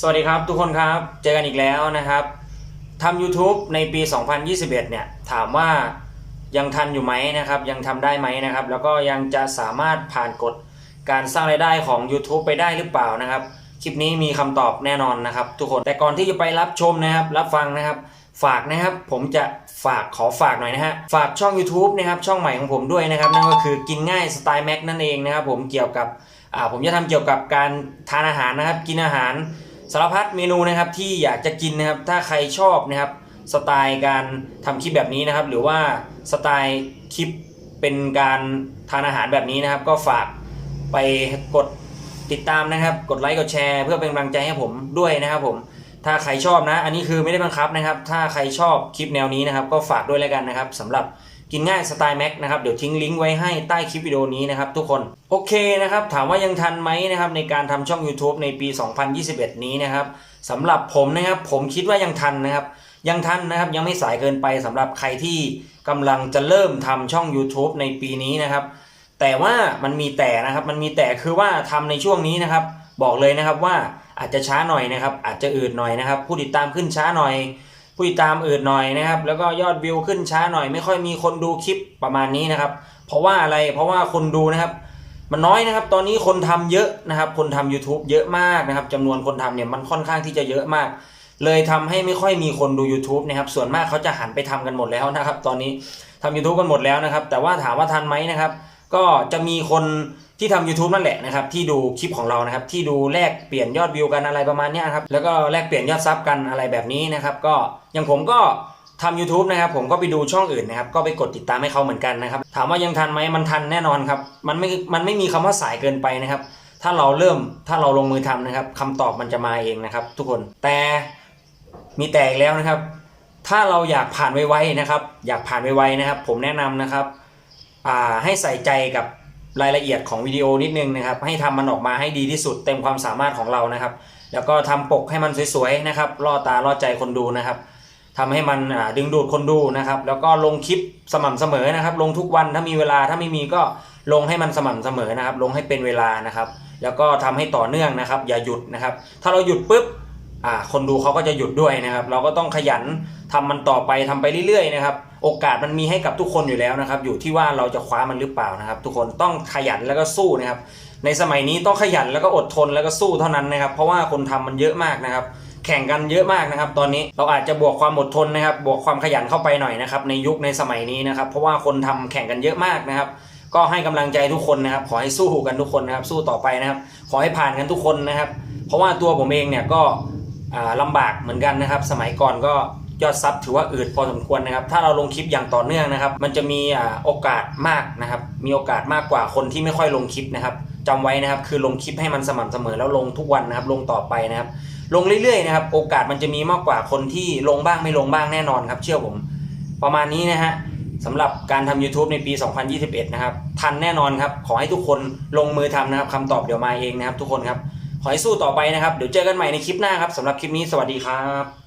สวัสดีครับทุกคนครับ เจอกันอีกแล้วนะครับทำ YouTube ในปี 2021 เนี่ยถามว่ายังทันอยู่ไหมนะครับ ยังทำได้ไหมนะครับ แล้วก็ยังจะสามารถผ่านกฎการสร้างรายได้ของ YouTube ไปได้หรือเปล่านะครับ คลิปนี้มีคำตอบแน่นอนนะครับ ทุกคนแต่ก่อนที่จะไปรับชมนะครับ รับฟังนะครับ ฝากนะครับ ผมจะฝากขอฝากหน่อยนะฮะฝากช่อง YouTube นะครับช่องใหม่ของผมด้วยนะครับ นั่นก็คือกินง่ายสไตล์แม็กนั่นเองนะครับ ผมเกี่ยวกับผมจะทำเกี่ยวกับการทานอาหารนะครับ กินอาหาร สารพัดเมนูนะครับที่อยากจะกินนะครับถ้าใครชอบนะครับสไตล์การทำคลิปแบบนี้นะครับ หรือว่าสไตล์คลิปเป็นการทานอาหารแบบนี้นะครับ ก็ฝากไปกดติดตามนะครับ กดไลค์กดแชร์ เพื่อเป็นกำลังใจให้ผมด้วยนะครับผมถ้าใครชอบนะ อันนี้คือไม่ได้บังคับนะครับ ถ้าใครชอบคลิปแนวนี้นะครับ ก็ฝากด้วยแล้วกันนะครับสำหรับ กินง่ายสไตล์แม็กนะครับเดี๋ยวทิ้งลิงก์ไว้ให้ใต้คลิปวิดีโอนี้นะครับทุกคนโอเคนะครับถามว่ายังทันไหมนะครับในการทำช่อง YouTube ในปี 2021 นี้นะครับสำหรับผมนะครับผมคิดว่ายังทันนะครับยังทันนะครับยังไม่สายเกินไปสำหรับใครที่กำลังจะเริ่มทำช่อง YouTube ในปีนี้นะครับแต่ว่ามันมีแต่นะครับมันมีแต่คือว่าทำในช่วงนี้นะครับบอกเลยนะครับว่าอาจจะช้าหน่อยนะครับอาจจะอืดหน่อยนะครับผู้ติดตามขึ้นช้าหน่อย ผู้ติดตามอืดหน่อยนะครับ แล้วก็ยอดวิวขึ้นช้าหน่อย ไม่ค่อยมีคนดูคลิปประมาณนี้นะครับ เพราะว่าอะไรเพราะว่าคนดูนะครับ มันน้อยนะครับ ตอนนี้คนทำเยอะนะครับ คนทำ YouTube เยอะมากนะครับจำนวนคนทำเนี่ยมันค่อนข้างที่จะเยอะมาก เลยทำให้ไม่ค่อยมีคนดู YouTube นะครับ ส่วนมากเขาจะหันไปทำกันหมดแล้วนะครับ ตอนนี้ทำ YouTube กันหมดแล้วนะครับ แต่ว่าถามว่าทันไหมนะครับ ก็จะมีคน ที่ทำ YouTube นั่นแหละนะครับที่ดูคลิปของเรานะครับที่ดูแลกเปลี่ยนยอดวิวกันอะไรประมาณนี้ครับแล้วก็แลกเปลี่ยนยอดซับกันอะไรแบบนี้นะครับก็อย่างผมก็ทำ YouTube นะครับผมก็ไปดูช่องอื่นนะครับก็ไปกดติดตามให้เขาเหมือนกันนะครับถามว่ายังทันไหมมันทันแน่นอนครับมันไม่มันไม่มีคำว่าสายเกินไปนะครับถ้าเราเริ่มถ้าเราลงมือทำนะครับคำตอบมันจะมาเองนะครับ ทุกคนแต่มีแต่อีกแล้วนะครับ ถ้าเราอยากผ่านไวๆนะครับ อยากผ่านไวๆนะครับ ผมแนะนำนะครับอ่าให้ใส่ใจกับ รายละเอียดของวิดีโอนิดนึงนะครับ ให้ทำมันออกมาให้ดีที่สุดเต็มความสามารถของเรานะครับ แล้วก็ทำปกให้มันสวยๆนะครับล่อตาล่อใจคนดูนะครับทำให้มันดึงดูดคนดูนะครับ แล้วก็ลงคลิปสม่ำเสมอนะครับ ลงทุกวันถ้ามีเวลาถ้าไม่มีก็ลงให้มันสม่ำเสมอนะครับ ลงให้เป็นเวลานะครับ แล้วก็ทำให้ต่อเนื่องนะครับ อย่าหยุดนะครับ ถ้าเราหยุดปุ๊บ คนดูเขาก็จะหยุดด้วยนะครับ เราก็ต้องขยันทำมันต่อไปทำไปเรื่อยๆนะครับ โอกาสมันมีให้กับทุกคนอยู่แล้วนะครับ อยู่ที่ว่าเราจะคว้ามันหรือเปล่านะครับ ทุกคนต้องขยันแล้วก็สู้นะครับ ในสมัยนี้ต้องขยันแล้วก็อดทนแล้วก็สู้เท่านั้นนะครับ เพราะว่าคนทำมันเยอะมากนะครับ แข่งกันเยอะมากนะครับ ตอนนี้เราอาจจะบวกความอดทนนะครับ บวกความขยันเข้าไปหน่อยนะครับ ในยุคในสมัยนี้นะครับ เพราะว่าคนทำแข่งกันเยอะมากนะครับก็ให้กำลังใจทุกคนนะครับ ขอให้สู้กันทุกคนนะครับ สู้ต่อไปนะครับ ขอให้ผ่านกันทุกคนนะครับ เพราะว่าตัวผมเองเนี่ยก็ ลำบากเหมือนกันนะครับ สมัยก่อนก็ยอดซับถือว่าอืดพอสมควรนะครับ ถ้าเราลงคลิปอย่างต่อเนื่องนะครับ มันจะมีโอกาสมากนะครับ มีโอกาสมากกว่าคนที่ไม่ค่อยลงคลิปนะครับจำไว้นะครับ คือลงคลิปให้มันสม่ำเสมอแล้วลงทุกวันนะครับ ลงต่อไปนะครับ ลงเรื่อยๆนะครับ โอกาสมันจะมีมากกว่าคนที่ลงบ้างไม่ลงบ้างแน่นอนครับ เชื่อผม ประมาณนี้นะฮะสำหรับการทำ YouTube ในปี 2021 นะครับ ทันแน่นอนครับ ขอให้ทุกคนลงมือทำนะครับคำตอบเดี๋ยวมาเองนะครับ ทุกคนครับ ขอให้สู้ต่อไปนะครับ เดี๋ยวเจอกันใหม่ในคลิปหน้าครับสำหรับคลิปนี้สวัสดีครับ